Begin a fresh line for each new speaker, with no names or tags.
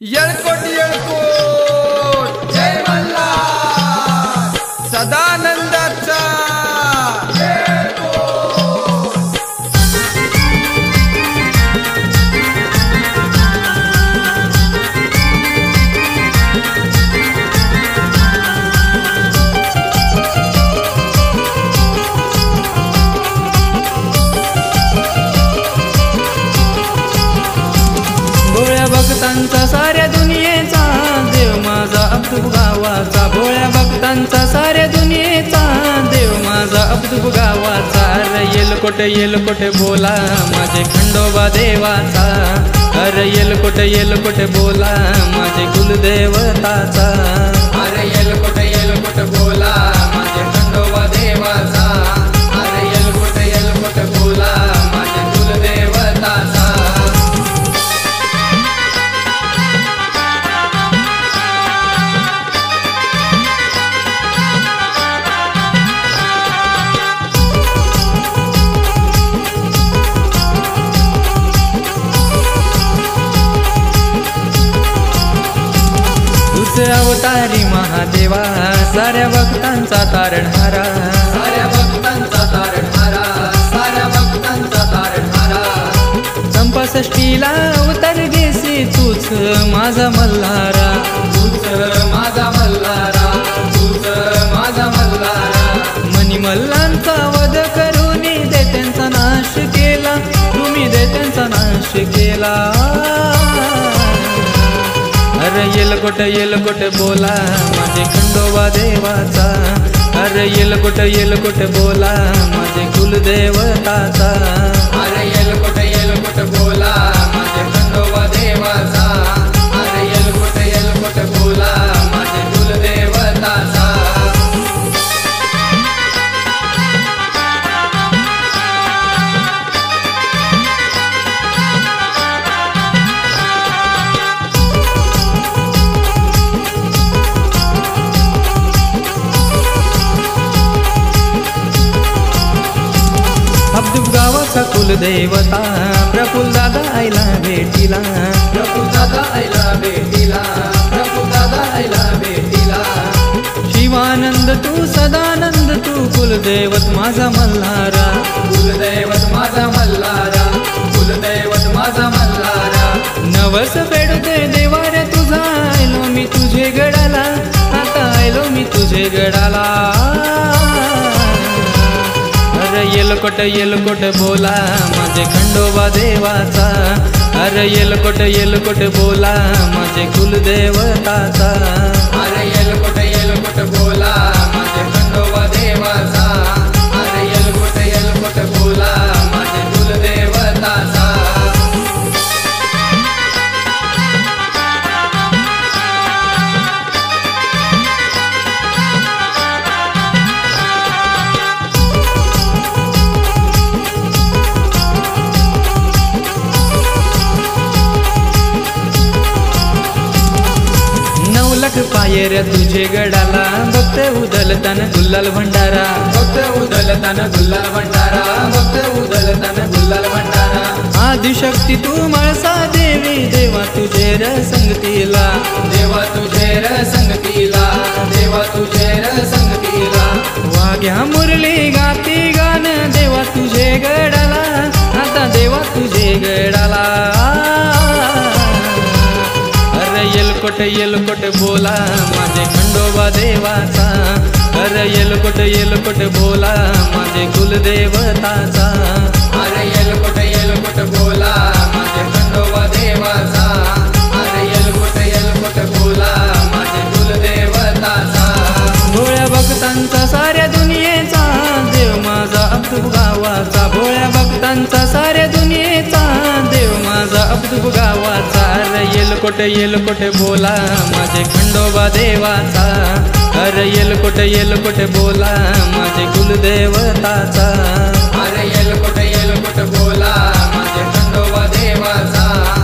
येळकोट येळकोट!
भक्तांचा साऱ्या दुनियेचा देव माझा अब्दुब गावाचा. भोळ्या भक्तांचा साऱ्या दुनियेचा देव माझा अब्दुब गावाचा. अरे येलकोट येलकोट बोला माझे खंडोबा देवाचा. अरे येलकोट येलकोट बोला माझे कुलदेवताचा.
अरे येलकोट येलकोट बोला माझे खंडोबा देवाचा.
अवतारी महादेवा साऱ्या भक्तांचा तारणहारा.
साऱ्या भक्तांचा तारणहारा साऱ्या भक्तांचा तारणहारा.
संपसष्टीला अवतार घेसी तूच माझा मल्हारा.
तूच माझा मल्हारा तूच माझा मल्हारा.
मनी मल्लांचा वध करून दैत्यांचा नाश केला तुम्ही दैत्यांचा नाश केला. अरे येलकोट येलकोट बोला माझे खंडोबा देवाचा. अरे येलकोट येलकोट बोला माझे कुलदेवताचा. कुलदेवता प्रफुल दादा आईला भेटीला.
प्रभू दादा आईला भेटीला प्रभू दादा आईला भेटीला
शिवानंद तू सदानंद तू कुलदैवत माझा मल्हारा.
कुलदैवत माझा मल्हारा कुलदैवत माझा मल्हारा
नवस फेडते रे तुझा आयलो मी तुझे गडाला. आता आयलो मी तुझे गडाला. अरे येलकोट येलकोट बोला माझे खंडोबा देवाचा. अरे येलकोट येलकोट बोला माझे कुलदेवताचा.
अरे येलकोट येलकोट बोला माझे खंडोबा देवाचा.
पायर तुझे गडाला. भक्त उदलतान गुल्लाल भंडारा.
भक्त उदलताना गुल्लाल भंडारा. भक्त उदलताना गुल्लाल भंडारा.
आदिशक्ती तू मळसा देवी देवा तुझे र संगतीला.
देवा तुझे र संगतीला. देवा तुझे र संगतीला.
वाघ्या मुरली गाती गान देवा तुझे गडाला. आता देवा तुझे गडाला. येलकोट येलकोट बोला माझे खंडोबा देवाचा. अरे येलकोट येलकोट बोला माझे कुलदेवताचा.
अरे येलकोट येलकोट बोला माझे खंडोबा देवाचा. अरे येलकोट येलकोट बोला माझे कुलदेवताचा.
भोळ्या भक्तांचा साऱ्या दुनियेचा देव माझा अब्दुल गावाचा. भोळ्या भक्तांचा साऱ्या दुनिये माझा गावाचा अर येलकोट येलकोट बोला. माझे खंडोबा देवाचा. अरे येलकोट येलकोट बोला. माझे कुलदेवताचा.
अरे येलकोट येलकोट बोला. माझे खंडोबा देवाचा.